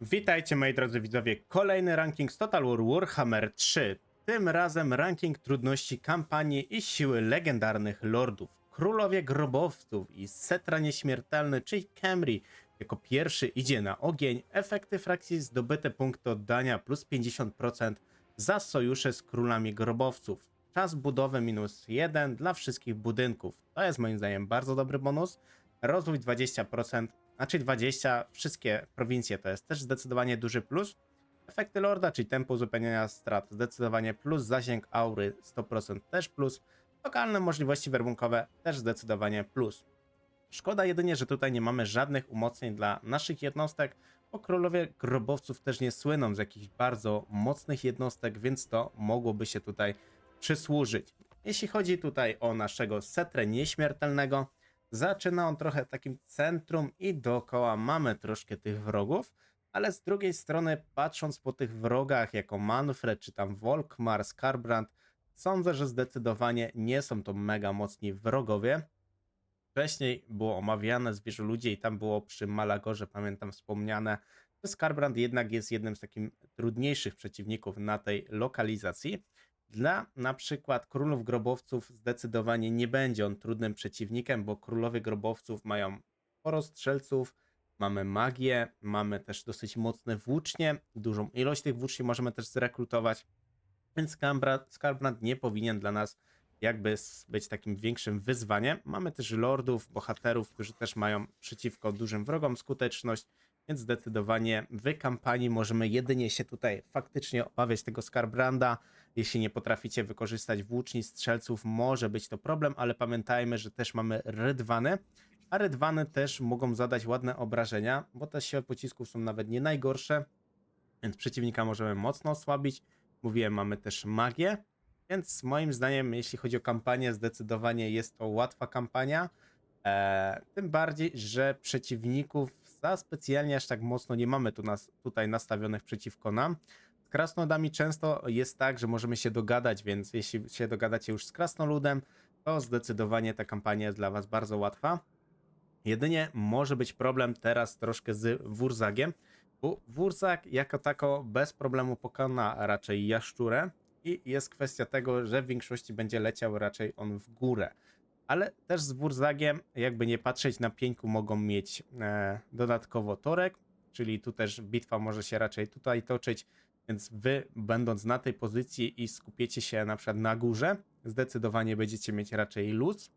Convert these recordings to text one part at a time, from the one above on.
Witajcie moi drodzy widzowie, kolejny ranking z Total War Warhammer 3. Tym razem ranking trudności kampanii i siły legendarnych lordów. Królowie grobowców i Setra Nieśmiertelny, czyli Camry, jako pierwszy idzie na ogień. Efekty frakcji zdobyte punkty oddania plus 50% za sojusze z królami grobowców. Czas budowy minus 1 dla wszystkich budynków. To jest moim zdaniem bardzo dobry bonus. Rozwój 20%, znaczy 20, wszystkie prowincje to jest też zdecydowanie duży plus. Efekty Lorda, czyli tempo uzupełnienia strat zdecydowanie plus, zasięg aury 100% też plus, lokalne możliwości werbunkowe też zdecydowanie plus. Szkoda jedynie, że tutaj nie mamy żadnych umocnień dla naszych jednostek, bo królowie grobowców też nie słyną z jakichś bardzo mocnych jednostek, więc to mogłoby się tutaj przysłużyć. Jeśli chodzi tutaj o naszego setrę nieśmiertelnego, zaczyna on trochę takim centrum i dookoła mamy troszkę tych wrogów, ale z drugiej strony patrząc po tych wrogach jako Manfred czy tam Volkmar, Skarbrand, sądzę, że zdecydowanie nie są to mega mocni wrogowie. Wcześniej było omawiane zwierzę ludzie i tam było przy Malagorze, pamiętam wspomniane, że Skarbrand jednak jest jednym z takich trudniejszych przeciwników na tej lokalizacji. Dla na przykład królów grobowców zdecydowanie nie będzie on trudnym przeciwnikiem, bo królowie grobowców mają sporo strzelców, mamy magię, mamy też dosyć mocne włócznie, dużą ilość tych włóczni możemy też zrekrutować, więc Skarbra- Skarbrand nie powinien dla nas jakby być takim większym wyzwaniem. Mamy też lordów, bohaterów, którzy też mają przeciwko dużym wrogom skuteczność, więc zdecydowanie w kampanii możemy jedynie się tutaj faktycznie obawiać tego Skarbranda. Jeśli nie potraficie wykorzystać włóczni strzelców, może być to problem, ale pamiętajmy, że też mamy rydwany, a rydwany też mogą zadać ładne obrażenia, bo te siły pocisków są nawet nie najgorsze, więc przeciwnika możemy mocno osłabić. Mówiłem, mamy też magię, więc moim zdaniem, jeśli chodzi o kampanię, zdecydowanie jest to łatwa kampania. Eee, tym bardziej, że przeciwników za specjalnie aż tak mocno nie mamy tu nas, tutaj nastawionych przeciwko nam. Z krasnodami często jest tak, że możemy się dogadać, więc jeśli się dogadacie już z krasnoludem, to zdecydowanie ta kampania jest dla Was bardzo łatwa. Jedynie może być problem teraz troszkę z Wurzagiem, bo Wurzag jako tako bez problemu pokona raczej jaszczurę i jest kwestia tego, że w większości będzie leciał raczej on w górę. Ale też z Wurzagiem, jakby nie patrzeć na pieńku, mogą mieć e, dodatkowo torek, czyli tu też bitwa może się raczej tutaj toczyć, więc wy będąc na tej pozycji i skupiecie się na przykład na górze, zdecydowanie będziecie mieć raczej luz.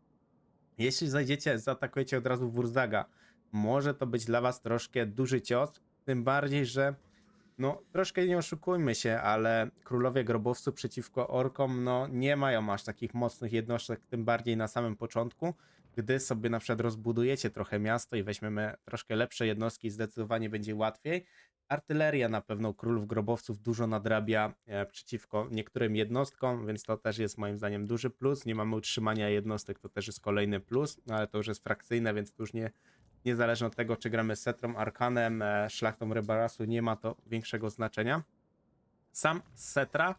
Jeśli zajdziecie, zaatakujecie od razu Wurzaga, może to być dla was troszkę duży cios, tym bardziej, że no troszkę nie oszukujmy się, ale królowie grobowców przeciwko orkom no nie mają aż takich mocnych jednostek, tym bardziej na samym początku. Gdy sobie na przykład rozbudujecie trochę miasto i weźmiemy troszkę lepsze jednostki, zdecydowanie będzie łatwiej. Artyleria na pewno królów grobowców dużo nadrabia e, przeciwko niektórym jednostkom, więc to też jest moim zdaniem duży plus. Nie mamy utrzymania jednostek, to też jest kolejny plus, no ale to już jest frakcyjne, więc to już nie, niezależnie od tego, czy gramy Setrą, Arkanem, e, Szlachtą Rybarasu, nie ma to większego znaczenia. Sam Setra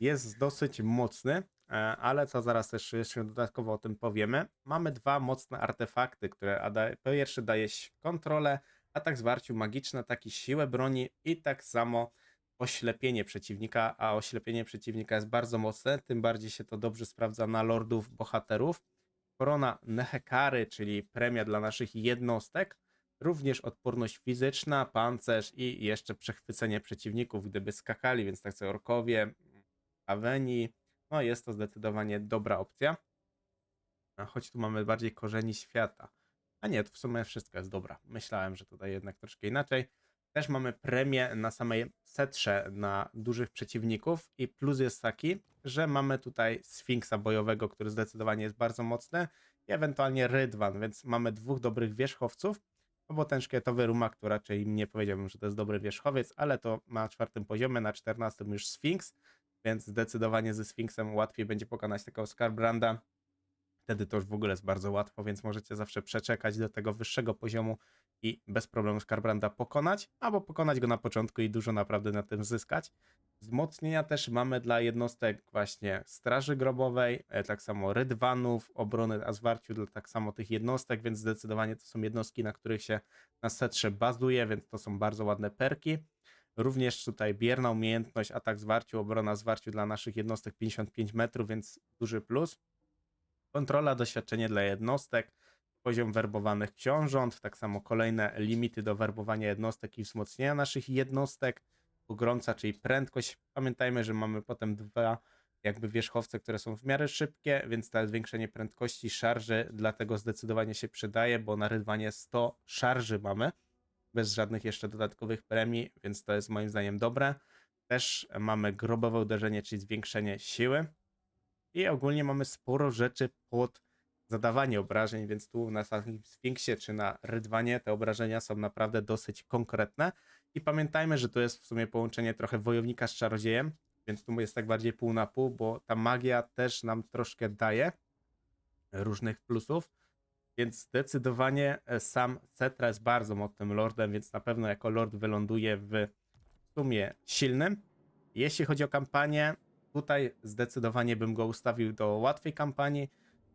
jest dosyć mocny, e, ale co zaraz też jeszcze dodatkowo o tym powiemy. Mamy dwa mocne artefakty, które po pierwsze daje kontrolę, atak zwarciu magiczne, taki siłę broni i tak samo oślepienie przeciwnika, a oślepienie przeciwnika jest bardzo mocne, tym bardziej się to dobrze sprawdza na lordów bohaterów. Korona Nehekary, czyli premia dla naszych jednostek, również odporność fizyczna, pancerz i jeszcze przechwycenie przeciwników, gdyby skakali, więc tak sobie orkowie, Aweni, no jest to zdecydowanie dobra opcja. A choć tu mamy bardziej korzeni świata. A nie, to w sumie wszystko jest dobra. Myślałem, że tutaj jednak troszkę inaczej. Też mamy premię na samej setrze na dużych przeciwników i plus jest taki, że mamy tutaj Sfinksa bojowego, który zdecydowanie jest bardzo mocny i ewentualnie Rydwan, więc mamy dwóch dobrych wierzchowców, no bo ten szkieletowy rumak, to raczej nie powiedziałbym, że to jest dobry wierzchowiec, ale to na czwartym poziomie, na czternastym już Sfinks, więc zdecydowanie ze Sfinksem łatwiej będzie pokonać takiego Skarbranda. Wtedy to już w ogóle jest bardzo łatwo, więc możecie zawsze przeczekać do tego wyższego poziomu i bez problemu Skarbranda pokonać, albo pokonać go na początku i dużo naprawdę na tym zyskać. Wzmocnienia też mamy dla jednostek właśnie Straży Grobowej, e, tak samo Rydwanów, obrony a zwarciu dla tak samo tych jednostek, więc zdecydowanie to są jednostki, na których się na setrze bazuje, więc to są bardzo ładne perki. Również tutaj bierna umiejętność, atak zwarciu, obrona zwarciu dla naszych jednostek 55 metrów, więc duży plus. Kontrola, doświadczenie dla jednostek, poziom werbowanych książąt, tak samo kolejne limity do werbowania jednostek i wzmocnienia naszych jednostek. Pogromca, czyli prędkość. Pamiętajmy, że mamy potem dwa jakby wierzchowce, które są w miarę szybkie, więc to zwiększenie prędkości szarży dlatego zdecydowanie się przydaje, bo na rydwanie 100 szarży mamy, bez żadnych jeszcze dodatkowych premii, więc to jest moim zdaniem dobre. Też mamy grobowe uderzenie, czyli zwiększenie siły. I ogólnie mamy sporo rzeczy pod zadawanie obrażeń, więc tu na Sfinksie czy na rydwanie te obrażenia są naprawdę dosyć konkretne. I pamiętajmy, że to jest w sumie połączenie trochę wojownika z czarodziejem, więc tu jest tak bardziej pół na pół, bo ta magia też nam troszkę daje różnych plusów. Więc zdecydowanie e, sam Cetra jest bardzo mocnym lordem, więc na pewno jako lord wyląduje w sumie silnym. Jeśli chodzi o kampanię, tutaj zdecydowanie bym go ustawił do łatwej kampanii,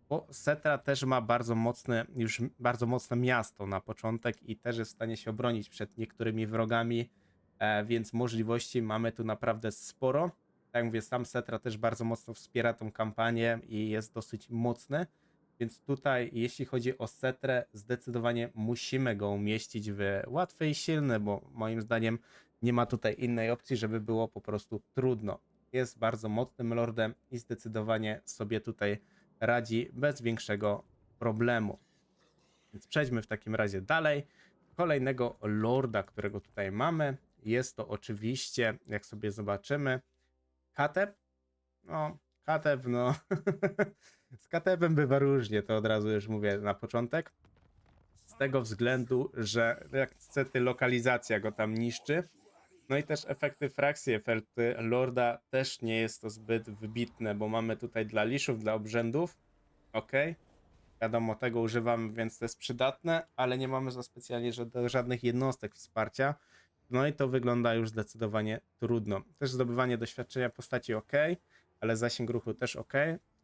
bo Setra też ma bardzo mocne, już bardzo mocne miasto na początek i też jest w stanie się obronić przed niektórymi wrogami, e, więc możliwości mamy tu naprawdę sporo. Tak jak mówię, sam Setra też bardzo mocno wspiera tą kampanię i jest dosyć mocny. Więc tutaj, jeśli chodzi o Setrę, zdecydowanie musimy go umieścić w łatwy i silny, bo moim zdaniem nie ma tutaj innej opcji, żeby było po prostu trudno. Jest bardzo mocnym lordem i zdecydowanie sobie tutaj radzi bez większego problemu. Więc przejdźmy w takim razie dalej. Kolejnego lorda, którego tutaj mamy, jest to oczywiście, jak sobie zobaczymy, Kateb. No, Kateb, no. Z Katebem bywa różnie, to od razu już mówię na początek. Z tego względu, że jak niestety lokalizacja go tam niszczy. No i też efekty frakcji, efekty Lorda też nie jest to zbyt wybitne, bo mamy tutaj dla liszów, dla obrzędów. Ok. Wiadomo, tego używamy, więc to jest przydatne, ale nie mamy za specjalnie ża- żadnych jednostek wsparcia. No i to wygląda już zdecydowanie trudno. Też zdobywanie doświadczenia postaci ok, ale zasięg ruchu też ok.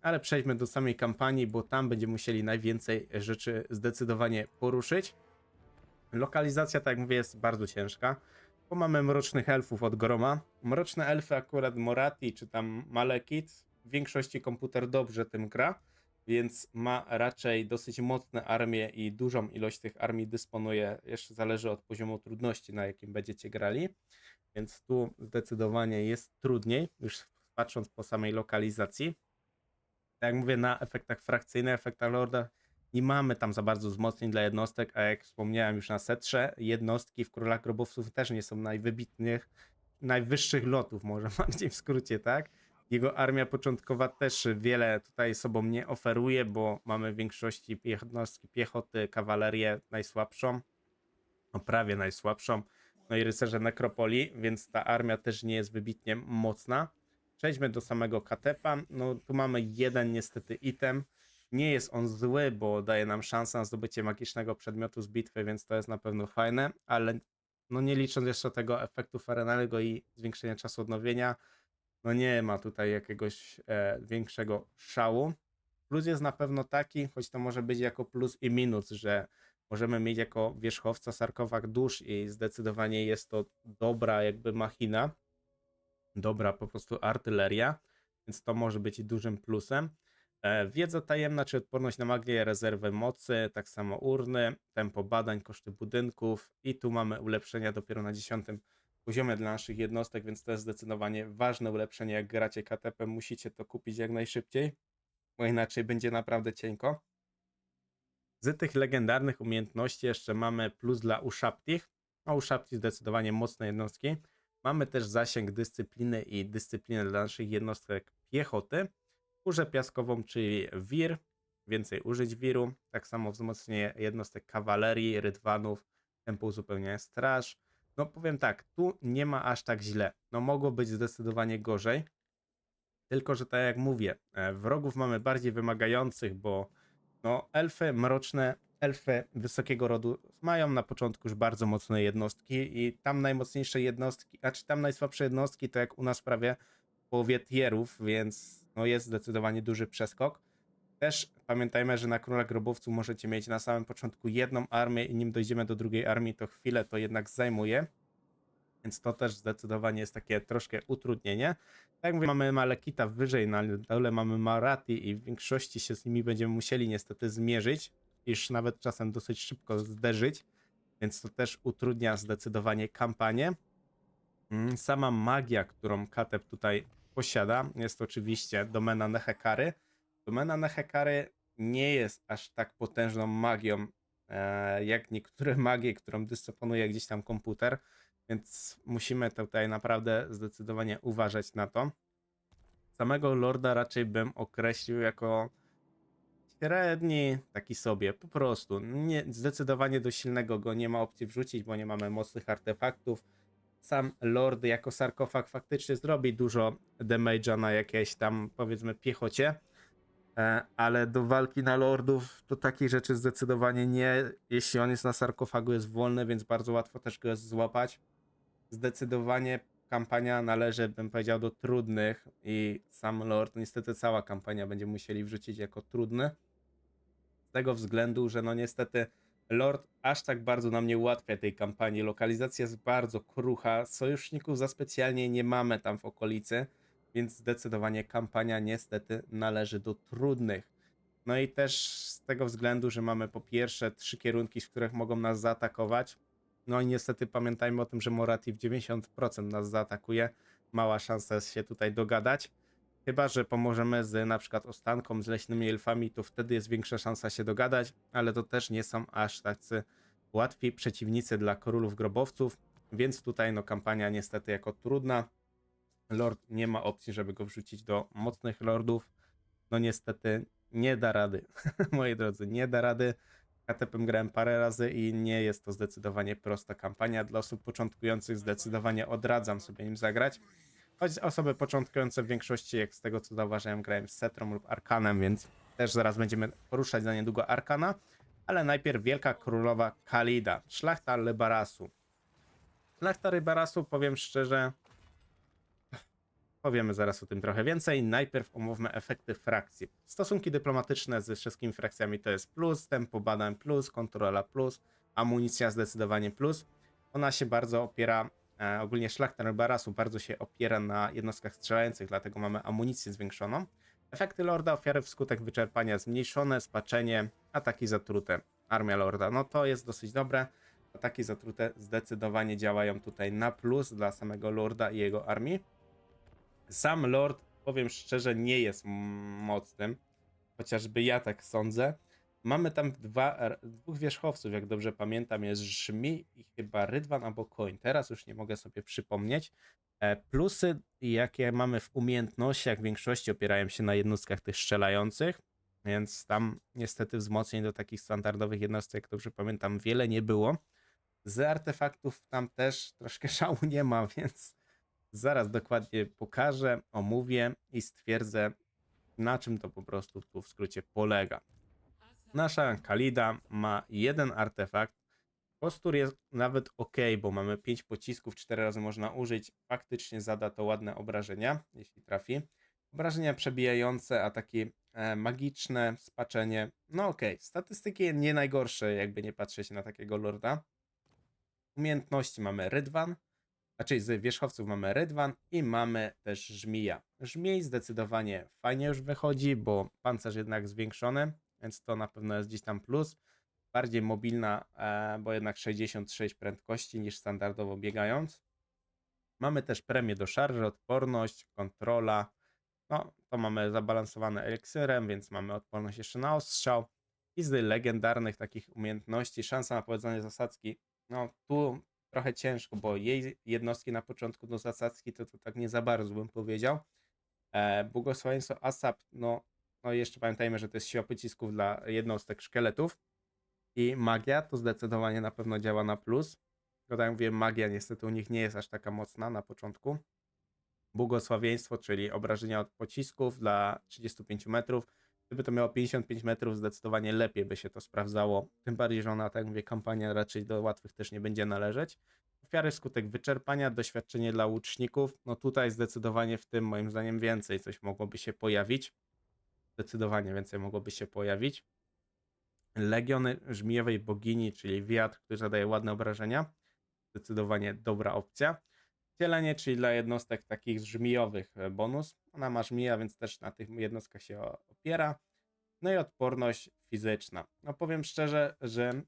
Ale przejdźmy do samej kampanii, bo tam będziemy musieli najwięcej rzeczy zdecydowanie poruszyć. Lokalizacja, tak jak mówię, jest bardzo ciężka, bo mamy mrocznych elfów od Groma. Mroczne elfy, akurat Morati czy tam Malekith, w większości komputer dobrze tym gra, więc ma raczej dosyć mocne armie i dużą ilość tych armii dysponuje. Jeszcze zależy od poziomu trudności, na jakim będziecie grali. Więc tu zdecydowanie jest trudniej, już patrząc po samej lokalizacji. Tak jak mówię, na efektach frakcyjnych, efektach Lorda nie mamy tam za bardzo wzmocnień dla jednostek, a jak wspomniałem już na setrze, jednostki w Królach Grobowców też nie są najwybitnych, najwyższych lotów, może bardziej w skrócie, tak? Jego armia początkowa też wiele tutaj sobą nie oferuje, bo mamy w większości jednostki piechoty, kawalerię najsłabszą, no prawie najsłabszą, no i rycerze nekropolii, więc ta armia też nie jest wybitnie mocna. Przejdźmy do samego Katepa. No tu mamy jeden niestety item. Nie jest on zły, bo daje nam szansę na zdobycie magicznego przedmiotu z bitwy, więc to jest na pewno fajne, ale no nie licząc jeszcze tego efektu farenalnego i zwiększenia czasu odnowienia, no nie ma tutaj jakiegoś e, większego szału. Plus jest na pewno taki, choć to może być jako plus i minus, że możemy mieć jako wierzchowca sarkofag dusz i zdecydowanie jest to dobra jakby machina, dobra po prostu artyleria, więc to może być dużym plusem. E, Wiedza tajemna, czy odporność na magię, rezerwę mocy, tak samo urny, tempo badań, koszty budynków i tu mamy ulepszenia dopiero na 10 poziomie dla naszych jednostek, więc to jest zdecydowanie ważne ulepszenie. Jak gracie KTP, musicie to kupić jak najszybciej, bo inaczej będzie naprawdę cienko. Z tych legendarnych umiejętności jeszcze mamy plus dla Uszaptich. A Uszapti zdecydowanie mocne jednostki. Mamy też zasięg dyscypliny i dyscyplinę dla naszych jednostek piechoty. Kurzę piaskową, czyli wir, więcej użyć wiru. Tak samo wzmocnienie jednostek kawalerii, rydwanów, tempo uzupełniania straż. No powiem tak, tu nie ma aż tak źle. No mogło być zdecydowanie gorzej. Tylko, że tak jak mówię, e, wrogów mamy bardziej wymagających, bo no elfy mroczne elfy wysokiego rodu mają na początku już bardzo mocne jednostki i tam najmocniejsze jednostki, znaczy tam najsłabsze jednostki to jak u nas prawie połowie tierów, więc no jest zdecydowanie duży przeskok. Też pamiętajmy, że na Króla Grobowców możecie mieć na samym początku jedną armię i nim dojdziemy do drugiej armii, to chwilę to jednak zajmuje. Więc to też zdecydowanie jest takie troszkę utrudnienie. Tak jak mówię, mamy Malekita wyżej, na dole mamy Marati i w większości się z nimi będziemy musieli niestety zmierzyć, iż nawet czasem dosyć szybko zderzyć, więc to też utrudnia zdecydowanie kampanię. Mm, Sama magia, którą Katep tutaj posiada, jest oczywiście domena Nehekary. Domena Nehekary nie jest aż tak potężną magią, e, jak niektóre magie, którą dysponuje gdzieś tam komputer, więc musimy tutaj naprawdę zdecydowanie uważać na to. Samego Lorda raczej bym określił jako średni, taki sobie, po prostu. Nie, zdecydowanie do silnego go nie ma opcji wrzucić, bo nie mamy mocnych artefaktów. Sam Lord jako sarkofag faktycznie zrobi dużo damage'a na jakiejś tam, powiedzmy, piechocie. E, ale do walki na lordów to takich rzeczy zdecydowanie nie. Jeśli on jest na sarkofagu, jest wolny, więc bardzo łatwo też go złapać. Zdecydowanie kampania należy, bym powiedział, do trudnych i sam lord, niestety cała kampania będzie musieli wrzucić jako trudny. Z tego względu, że no niestety lord aż tak bardzo nam nie ułatwia tej kampanii. Lokalizacja jest bardzo krucha, sojuszników za specjalnie nie mamy tam w okolicy więc zdecydowanie kampania niestety należy do trudnych. No i też z tego względu, że mamy po pierwsze trzy kierunki, z których mogą nas zaatakować. No i niestety pamiętajmy o tym, że Morati w 90% nas zaatakuje. Mała szansa jest się tutaj dogadać. Chyba, że pomożemy z na przykład Ostanką, z leśnymi elfami, to wtedy jest większa szansa się dogadać, ale to też nie są aż tacy łatwi przeciwnicy dla królów grobowców, więc tutaj no kampania niestety jako trudna. Lord nie ma opcji, żeby go wrzucić do mocnych lordów. No niestety nie da rady. Moi drodzy, nie da rady. KTP grałem parę razy i nie jest to zdecydowanie prosta kampania. Dla osób początkujących zdecydowanie odradzam sobie nim zagrać. Choć osoby początkujące w większości, jak z tego co zauważyłem, grałem z Setrą lub Arkanem, więc też zaraz będziemy poruszać za niedługo Arkana. Ale najpierw Wielka Królowa Kalida, szlachta Lebarasu. Szlachta Lebarasu, powiem szczerze, Powiemy zaraz o tym trochę więcej. Najpierw omówmy efekty frakcji. Stosunki dyplomatyczne ze wszystkimi frakcjami to jest plus, tempo badań plus, kontrola plus, amunicja zdecydowanie plus. Ona się bardzo opiera, ogólnie szlachta Barasu bardzo się opiera na jednostkach strzelających, dlatego mamy amunicję zwiększoną. Efekty Lorda, ofiary wskutek wyczerpania zmniejszone, spaczenie, ataki zatrute. Armia Lorda, no to jest dosyć dobre. Ataki zatrute zdecydowanie działają tutaj na plus dla samego Lorda i jego armii. Sam Lord, powiem szczerze, nie jest mocnym, chociażby ja tak sądzę. Mamy tam dwa, dwóch wierzchowców, jak dobrze pamiętam, jest Żmi i chyba Rydwan albo Coin. Teraz już nie mogę sobie przypomnieć. E, Plusy, jakie mamy w umiejętnościach, w większości opierają się na jednostkach tych strzelających, więc tam niestety wzmocnień do takich standardowych jednostek, jak dobrze pamiętam, wiele nie było. Z artefaktów tam też troszkę szału nie ma, więc Zaraz dokładnie pokażę, omówię i stwierdzę, na czym to po prostu tu w skrócie polega. Nasza Kalida ma jeden artefakt. Postur jest nawet ok, bo mamy 5 pocisków, 4 razy można użyć. Faktycznie zada to ładne obrażenia, jeśli trafi. Obrażenia przebijające, ataki e, magiczne, spaczenie. No ok, statystyki nie najgorsze, jakby nie patrzeć na takiego lorda. Umiejętności mamy Rydwan, znaczy z wierzchowców mamy Rydwan i mamy też Żmija. Żmij zdecydowanie fajnie już wychodzi, bo pancerz jednak zwiększony, więc to na pewno jest gdzieś tam plus. Bardziej mobilna, e, bo jednak 66 prędkości niż standardowo biegając. Mamy też premię do szarży, odporność, kontrola. No, to mamy zabalansowane eliksyrem, więc mamy odporność jeszcze na ostrzał. I z legendarnych takich umiejętności, szansa na powiedzenie zasadzki. No, tu trochę ciężko, bo jej jednostki na początku do zasadzki to, to tak nie za bardzo bym powiedział. E, błogosławieństwo ASAP, no, no jeszcze pamiętajmy, że to jest siła pocisków dla jednostek szkieletów i magia to zdecydowanie na pewno działa na plus. Tylko tak mówię, magia niestety u nich nie jest aż taka mocna na początku. Błogosławieństwo, czyli obrażenia od pocisków dla 35 metrów. Gdyby to miało 55 metrów, zdecydowanie lepiej by się to sprawdzało. Tym bardziej, że ona, tak mówię, kampania raczej do łatwych też nie będzie należeć. Ofiary wskutek wyczerpania, doświadczenie dla łuczników. No tutaj zdecydowanie w tym moim zdaniem więcej coś mogłoby się pojawić. Zdecydowanie więcej mogłoby się pojawić. Legiony żmijowej bogini, czyli wiatr, który zadaje ładne obrażenia. Zdecydowanie dobra opcja. Wcielenie, czyli dla jednostek takich żmijowych e, bonus. Ona ma żmija, więc też na tych jednostkach się opiera. No i odporność fizyczna. No powiem szczerze, że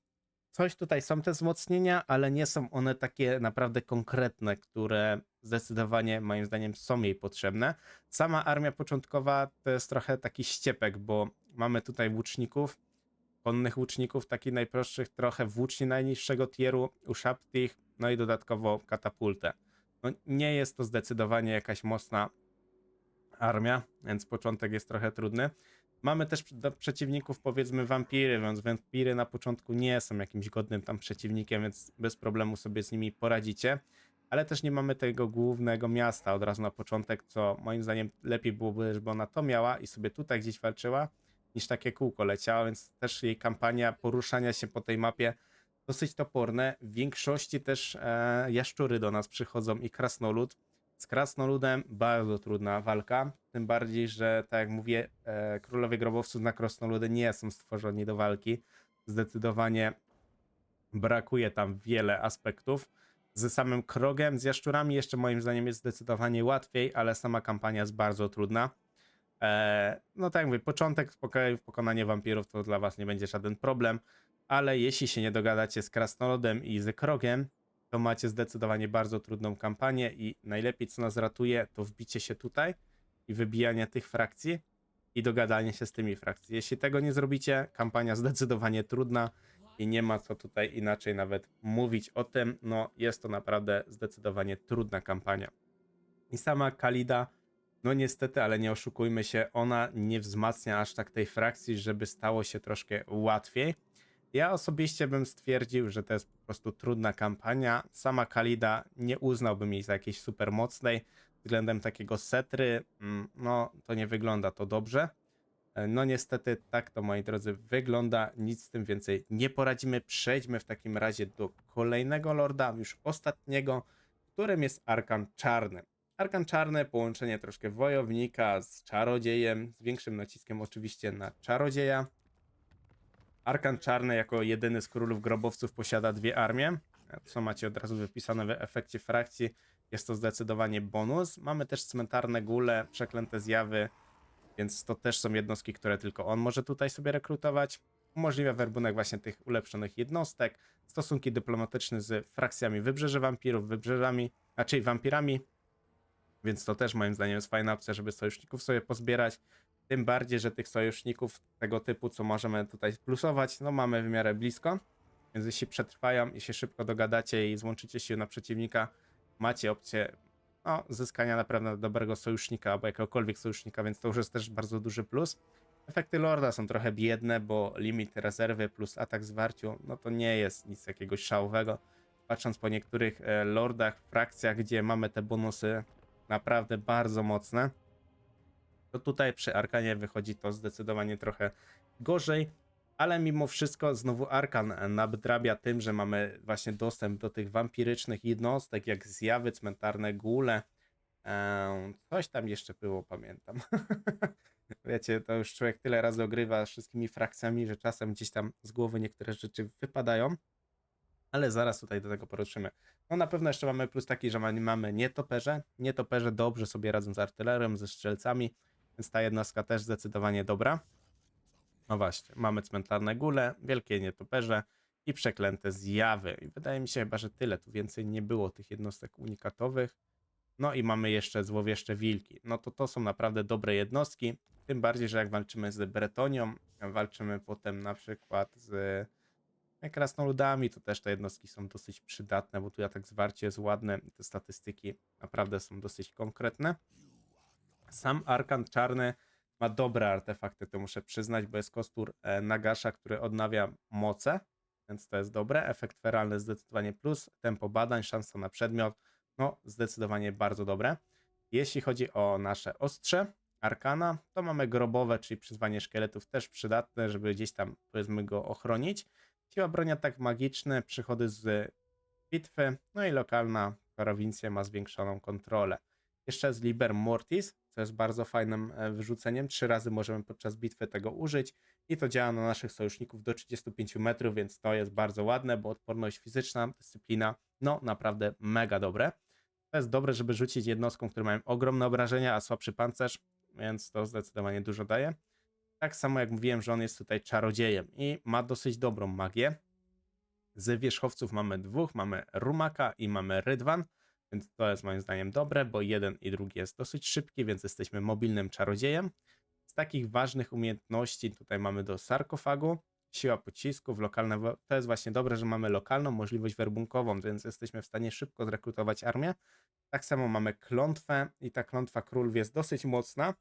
coś tutaj są te wzmocnienia, ale nie są one takie naprawdę konkretne, które zdecydowanie moim zdaniem są jej potrzebne. Sama armia początkowa to jest trochę taki ściepek, bo mamy tutaj łuczników, konnych łuczników, takich najprostszych, trochę włóczni najniższego tieru, uszaptich, no i dodatkowo katapultę. No, nie jest to zdecydowanie jakaś mocna armia, więc początek jest trochę trudny. Mamy też przeciwników powiedzmy wampiry, więc wampiry na początku nie są jakimś godnym tam przeciwnikiem, więc bez problemu sobie z nimi poradzicie. Ale też nie mamy tego głównego miasta od razu na początek, co moim zdaniem lepiej byłoby, żeby ona to miała i sobie tutaj gdzieś walczyła, niż takie kółko leciała, więc też jej kampania poruszania się po tej mapie dosyć toporne. W większości też e, jaszczury do nas przychodzą i krasnolud. Z krasnoludem bardzo trudna walka, tym bardziej, że tak jak mówię, e, królowie grobowców na krasnoludy nie są stworzeni do walki. Zdecydowanie brakuje tam wiele aspektów. Z samym krogiem, z jaszczurami jeszcze moim zdaniem jest zdecydowanie łatwiej, ale sama kampania jest bardzo trudna. E, no tak jak mówię, początek pokonanie wampirów to dla was nie będzie żaden problem, ale jeśli się nie dogadacie z krasnoludem i z krogiem, to macie zdecydowanie bardzo trudną kampanię i najlepiej co nas ratuje, to wbicie się tutaj i wybijanie tych frakcji i dogadanie się z tymi frakcji. Jeśli tego nie zrobicie, kampania zdecydowanie trudna i nie ma co tutaj inaczej nawet mówić o tym. No jest to naprawdę zdecydowanie trudna kampania. I sama Kalida, no niestety, ale nie oszukujmy się, ona nie wzmacnia aż tak tej frakcji, żeby stało się troszkę łatwiej. Ja osobiście bym stwierdził, że to jest po prostu trudna kampania. Sama Kalida nie uznałbym jej za jakiejś super mocnej. Względem takiego setry, mm, no to nie wygląda to dobrze. E, No niestety tak to moi drodzy wygląda, nic z tym więcej nie poradzimy. Przejdźmy w takim razie do kolejnego lorda, już ostatniego, którym jest Arkan Czarny. Arkan Czarny, połączenie troszkę wojownika z czarodziejem, z większym naciskiem oczywiście na czarodzieja. Arkan Czarny jako jedyny z królów grobowców posiada dwie armie, co macie od razu wypisane w efekcie frakcji. Jest to zdecydowanie bonus. Mamy też cmentarne gule, przeklęte zjawy, więc to też są jednostki, które tylko on może tutaj sobie rekrutować. Umożliwia werbunek właśnie tych ulepszonych jednostek, stosunki dyplomatyczne z frakcjami Wybrzeże Wampirów, Wybrzeżami, raczej wampirami, więc to też moim zdaniem jest fajna opcja, żeby sojuszników sobie pozbierać. Tym bardziej, że tych sojuszników tego typu, co możemy tutaj plusować, no mamy w miarę blisko. Więc jeśli przetrwają i się szybko dogadacie i złączycie się na przeciwnika, macie opcję no, zyskania naprawdę dobrego sojusznika albo jakiegokolwiek sojusznika, więc to już jest też bardzo duży plus. Efekty Lorda są trochę biedne, bo limit rezerwy plus atak zwarciu, no to nie jest nic jakiegoś szałowego. Patrząc po niektórych e, Lordach, frakcjach, gdzie mamy te bonusy naprawdę bardzo mocne, to tutaj przy Arkanie wychodzi to zdecydowanie trochę gorzej, ale mimo wszystko znowu Arkan nadrabia tym, że mamy właśnie dostęp do tych wampirycznych jednostek, jak zjawy cmentarne, gule. Coś tam jeszcze było, pamiętam. Wiecie, to już człowiek tyle razy ogrywa wszystkimi frakcjami, że czasem gdzieś tam z głowy niektóre rzeczy wypadają. Ale zaraz tutaj do tego poruszymy. No na pewno jeszcze mamy plus taki, że ma- mamy nietoperze. Nietoperze dobrze sobie radzą z artylerią, ze strzelcami, więc ta jednostka też zdecydowanie dobra. No właśnie, mamy cmentarne gule, wielkie nietoperze i przeklęte zjawy. I wydaje mi się chyba, że tyle. Tu więcej nie było tych jednostek unikatowych. No i mamy jeszcze złowieszcze wilki. No to to są naprawdę dobre jednostki. Tym bardziej, że jak walczymy z Bretonią, walczymy potem na przykład z krasnoludami, to też te jednostki są dosyć przydatne, bo tu atak zwarcie jest ładne te statystyki naprawdę są dosyć konkretne. Sam Arkan Czarny ma dobre artefakty, to muszę przyznać, bo jest kostur e, Nagasza, który odnawia moce, więc to jest dobre. Efekt feralny zdecydowanie plus, tempo badań, szansa na przedmiot, no zdecydowanie bardzo dobre. Jeśli chodzi o nasze ostrze, arkana, to mamy grobowe, czyli przyzwanie szkieletów też przydatne, żeby gdzieś tam powiedzmy go ochronić. Siła broni atak magiczny, przychody z bitwy, no i lokalna prowincja ma zwiększoną kontrolę. Jeszcze z Liber Mortis, co jest bardzo fajnym e, wyrzuceniem. Trzy razy możemy podczas bitwy tego użyć i to działa na naszych sojuszników do 35 metrów, więc to jest bardzo ładne, bo odporność fizyczna, dyscyplina, no naprawdę mega dobre. To jest dobre, żeby rzucić jednostką, które mają ogromne obrażenia, a słabszy pancerz, więc to zdecydowanie dużo daje. Tak samo jak mówiłem, że on jest tutaj czarodziejem i ma dosyć dobrą magię. Z wierzchowców mamy dwóch, mamy Rumaka i mamy Rydwan, więc to jest moim zdaniem dobre, bo jeden i drugi jest dosyć szybki, więc jesteśmy mobilnym czarodziejem. Z takich ważnych umiejętności tutaj mamy do sarkofagu, siła pocisków, lokalne. To jest właśnie dobre, że mamy lokalną możliwość werbunkową, więc jesteśmy w stanie szybko zrekrutować armię. Tak samo mamy klątwę i ta klątwa królów jest dosyć mocna.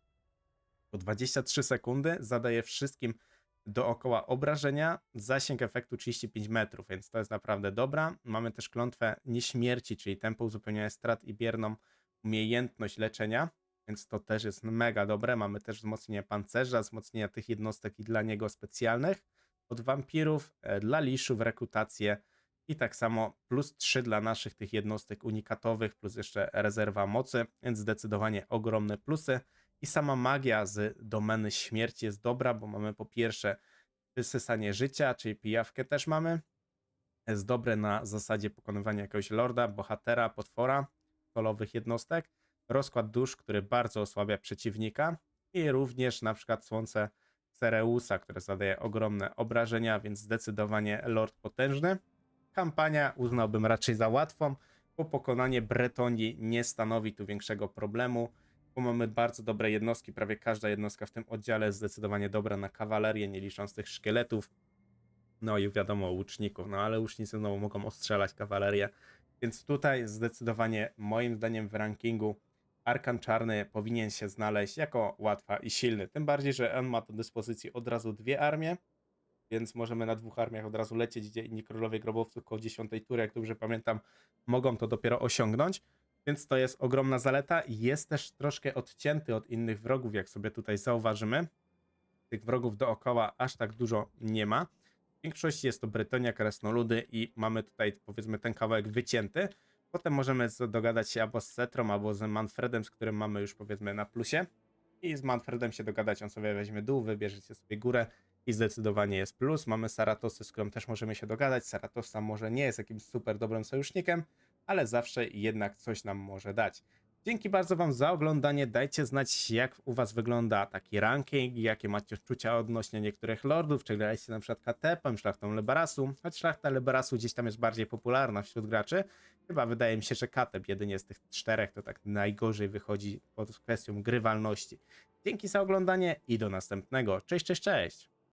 Po 23 sekundy zadaje wszystkim dookoła obrażenia, zasięg efektu 35 metrów, więc to jest naprawdę dobra. Mamy też klątwę nieśmierci, czyli tempo uzupełniania strat i bierną umiejętność leczenia, więc to też jest mega dobre. Mamy też wzmocnienie pancerza, wzmocnienia tych jednostek i dla niego specjalnych. Od wampirów, e, dla liszów rekrutację i tak samo plus 3 dla naszych tych jednostek unikatowych, plus jeszcze rezerwa mocy, więc zdecydowanie ogromne plusy. I sama magia z domeny śmierci jest dobra, bo mamy po pierwsze wysysanie życia, czyli pijawkę też mamy. Jest dobre na zasadzie pokonywania jakiegoś lorda, bohatera, potwora, kolowych jednostek. Rozkład dusz, który bardzo osłabia przeciwnika. I również na przykład słońce Cereusa, które zadaje ogromne obrażenia, więc zdecydowanie lord potężny. Kampania uznałbym raczej za łatwą, bo pokonanie Bretonii nie stanowi tu większego problemu mamy bardzo dobre jednostki. Prawie każda jednostka w tym oddziale jest zdecydowanie dobra na kawalerię, nie licząc tych szkieletów. No i wiadomo, łuczników. No ale łucznicy znowu mogą ostrzelać kawalerię. Więc tutaj zdecydowanie, moim zdaniem, w rankingu Arkan Czarny powinien się znaleźć jako łatwa i silny. Tym bardziej, że on ma do dyspozycji od razu dwie armie, więc możemy na dwóch armiach od razu lecieć, gdzie inni królowie grobowców koło 10 tury, jak dobrze pamiętam, mogą to dopiero osiągnąć. Więc to jest ogromna zaleta. Jest też troszkę odcięty od innych wrogów, jak sobie tutaj zauważymy. Tych wrogów dookoła aż tak dużo nie ma. W większości jest to Brytonia, Kresnoludy i mamy tutaj powiedzmy ten kawałek wycięty. Potem możemy dogadać się albo z Cetrą, albo z Manfredem, z którym mamy już powiedzmy na plusie. I z Manfredem się dogadać, on sobie weźmie dół, wybierzecie sobie górę i zdecydowanie jest plus. Mamy Saratosy, z którą też możemy się dogadać. Saratosa może nie jest jakimś super dobrym sojusznikiem, ale zawsze jednak coś nam może dać. Dzięki bardzo Wam za oglądanie. Dajcie znać, jak u Was wygląda taki ranking, jakie macie odczucia odnośnie niektórych lordów, czy graliście na przykład KTP, szlachtą Lebarasu, choć szlachta Lebarasu gdzieś tam jest bardziej popularna wśród graczy. Chyba wydaje mi się, że KTP jedynie z tych czterech to tak najgorzej wychodzi pod kwestią grywalności. Dzięki za oglądanie i do następnego. Cześć, cześć, cześć!